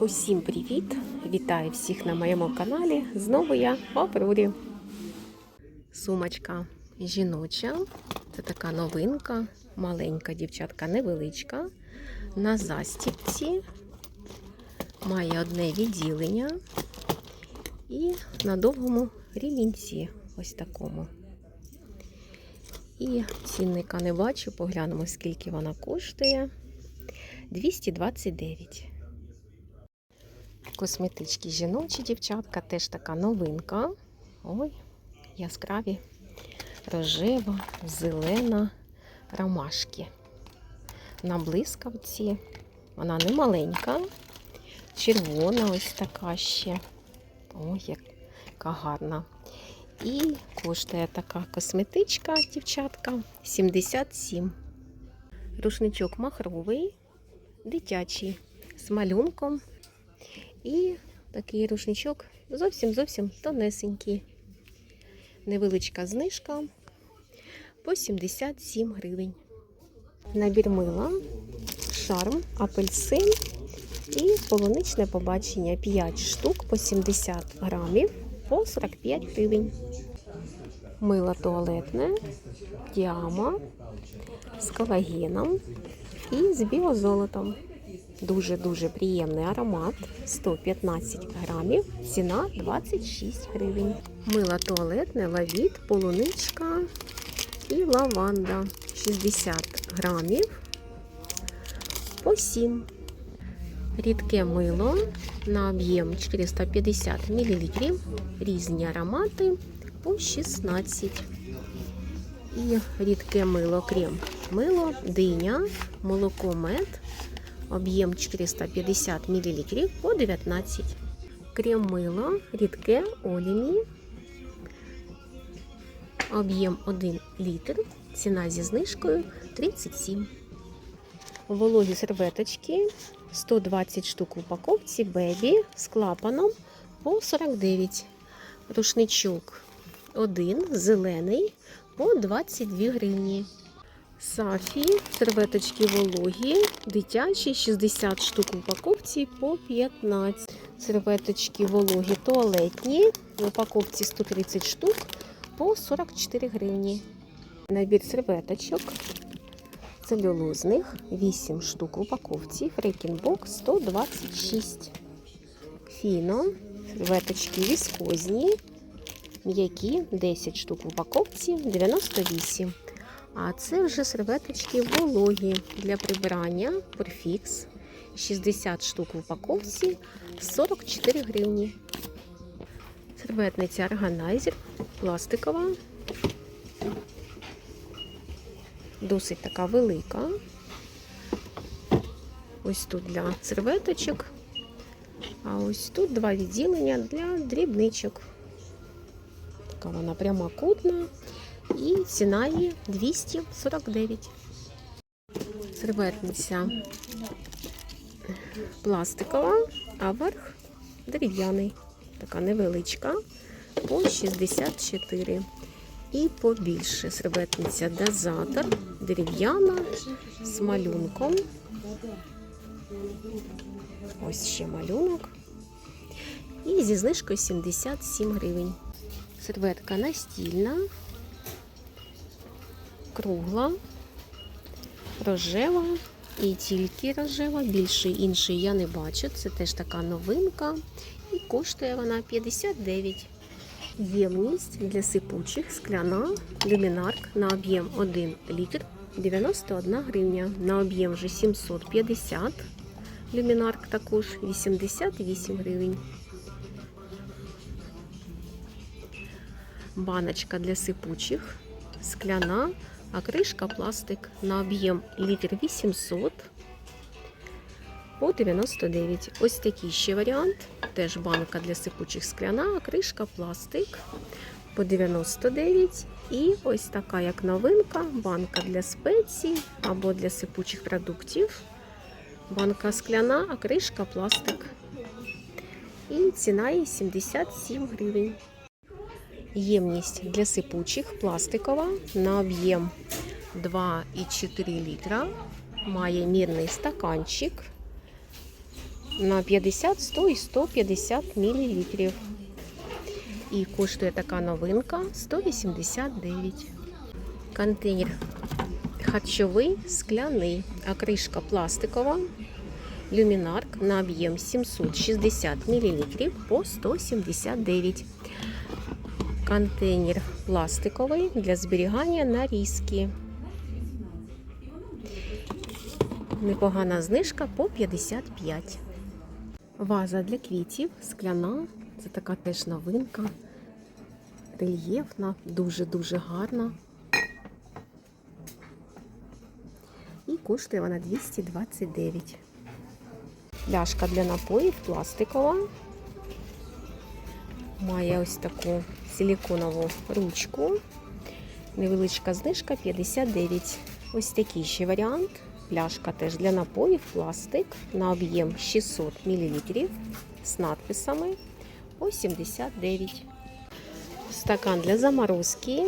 Усім привіт! Вітаю всіх на моєму каналі. Знову я в Аврорі. Сумочка жіноча. Це така новинка, маленька дівчатка, невеличка. На застібці має одне відділення і на довгому рівінці. Ось такому. І цінника не бачу, поглянемо, скільки вона коштує. 229. Косметички жіночі дівчатка, теж така новинка. Ой, яскраві, рожева, зелена, ромашки. На блискавці. Вона не маленька, червона ось така ще. Ой, яка гарна. І коштує така косметичка, дівчатка, 77. Рушничок махровий, дитячий, з малюнком. І такий рушничок зовсім-зовсім тонесенький. Невеличка знижка по 77 гривень. Набір мила, шарм, апельсин і полуничне побачення 5 штук по 70 грамів по 45 гривень. Мило туалетне, діама з колагеном і з біозолотом. Дуже-дуже приємний аромат. 115 грамів, ціна 26 гривень. Мило туалетне, лавіт, полуничка і лаванда. 60 грамів по 7. Рідке мило на об'єм 450 мл. Різні аромати по 16. І рідке мило, крем мило, диня, молоко мед об'єм 450 мл по 19. Крем мило, рідке олімі, об'єм 1 літр, ціна зі знижкою 37. Вологі серветочки 120 штук в упаковці бебі з клапаном по 49. Рушничок 1 зелений по 22 гривні. Сафі, серветочки вологі, дитячі, 60 штук в упаковці по 15. Серветочки вологі туалетні, в упаковці 130 штук по 44 гривні. Набір серветочок целюлозних, 8 штук в упаковці, фрекінбок 126. Фіно, серветочки віскозні, м'які, 10 штук в упаковці, 98. А це вже серветочки вологі для прибирання Perfix. 60 штук в упаковці 44 гривні. Серветниця органайзер пластикова. Досить така велика. Ось тут для серветочок. А ось тут два відділення для дрібничок. Така вона прямокутна. І ціна її 249. Серветниця пластикова, а верх дерев'яний. Така невеличка по 64. І побільше серветниця дозатор, дерев'яна з малюнком. Ось ще малюнок. І зі знижкою 77 гривень. Серветка настільна кругла, рожева і тільки рожева. Більше іншої я не бачу. Це теж така новинка. І коштує вона 59. Ємність для сипучих скляна люмінарк на об'єм 1 літр 91 гривня. На об'єм вже 750. Люмінарк також 88 гривень. Баночка для сипучих скляна, а кришка пластик на об'єм літр 800 по 99. Ось такий ще варіант. Теж банка для сипучих скляна, а кришка пластик по 99. І ось така, як новинка, банка для спецій або для сипучих продуктів. Банка скляна, а кришка пластик. І ціна її 77 гривень. Ємність для сипучих пластикова на об'єм 2,4 літра. Має мірний стаканчик на 50, 100 і 150 мл. І коштує така новинка 189. Контейнер харчовий скляний, а кришка пластикова. Люмінарк на об'єм 760 мл по 179. Контейнер пластиковий для зберігання нарізки. Непогана знижка по 55. Ваза для квітів скляна. Це така теж новинка. Рельєфна, дуже-дуже гарна. І коштує вона 229. Пляшка для напоїв пластикова. Має ось таку силіконову ручку. Невеличка знижка 59. Ось такий ще варіант. Пляшка теж для напоїв, пластик на об'єм 600 мл з надписами по 79. Стакан для заморозки.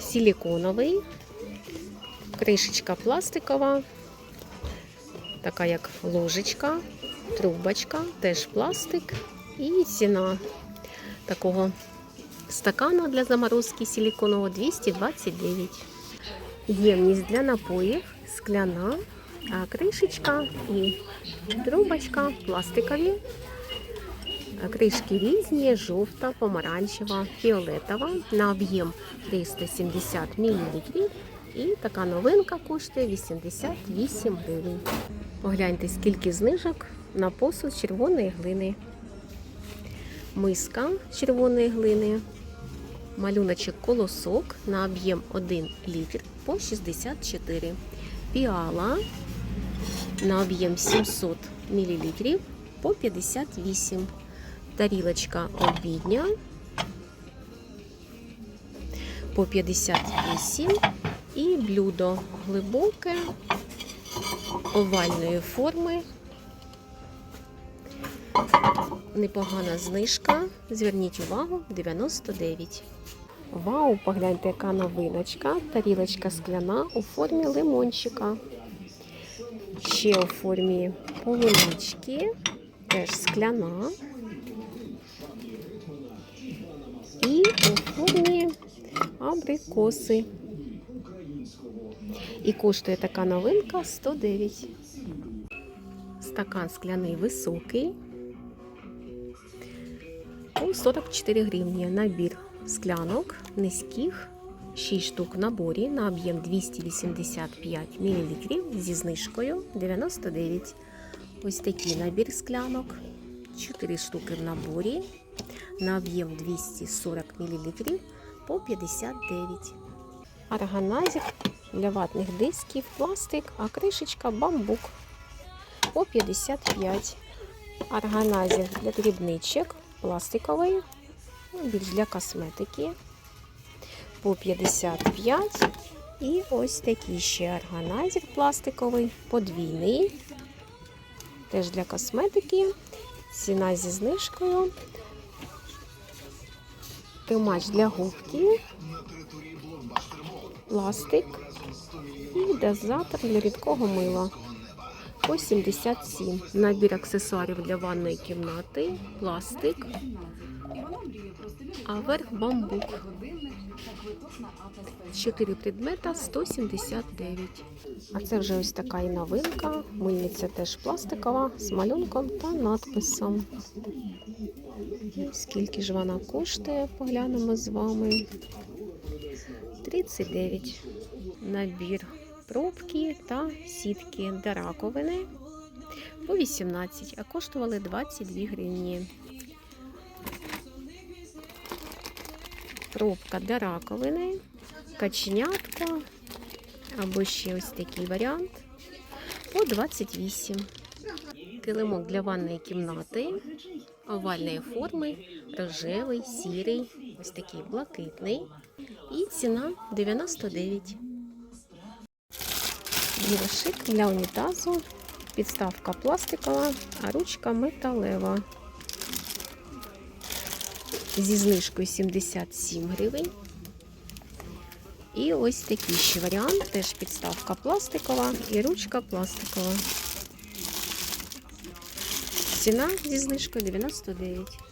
Силиконовий. Кришечка пластикова. Така як ложечка, трубочка, теж пластик. І ціна такого стакана для заморозки силиконового 229. Ємність для напоїв, скляна, кришечка і трубочка пластикові. Кришки різні, жовта, помаранчева, фіолетова на об'єм 370 мл. І така новинка коштує 88 гривень. Погляньте, скільки знижок на посуд червоної глини. Миска червоної глини. Малюночок колосок на об'єм 1 літр по 64. Піала на об'єм 700 мл по 58. Тарілочка обідня по 58. І блюдо глибоке, овальної форми. Непогана знижка. Зверніть увагу, 99. Вау, погляньте, яка новиночка. Тарілочка скляна у формі лимончика. Ще у формі полунички. Теж скляна. І у формі абрикоси. І коштує така новинка 109. Стакан скляний високий. По 44 гривні. Набір склянок низьких. 6 штук в наборі на об'єм 285 мл зі знижкою 99. Ось такий набір склянок. 4 штуки в наборі на об'єм 240 мл по 59. Органайзер для ватних дисків, пластик, а кришечка бамбук по 55. Органайзер для дрібничок, пластиковий, ну, більш для косметики по 55. І ось такий ще органайзер пластиковий, подвійний, теж для косметики. Ціна зі знижкою. Тримач для губки, пластик і дозатор для рідкого мила по 77. Набір аксесуарів для ванної кімнати, пластик, а верх бамбук. 4 предмета 179. А це вже ось така і новинка. Мильниця теж пластикова з малюнком та надписом. Скільки ж вона коштує, поглянемо з вами. 39. Набір пробки та сітки для раковини по 18, а коштували 22 гривні. Пробка для раковини, каченятка або ще ось такий варіант по 28. Килимок для ванної кімнати овальної форми, рожевий, сірий, ось такий блакитний. І ціна 99. Бірошик для унітазу, підставка пластикова, а ручка металева. Зі знижкою 77 гривень. І ось такий ще варіант, теж підставка пластикова і ручка пластикова. Ціна зі знижкою 99.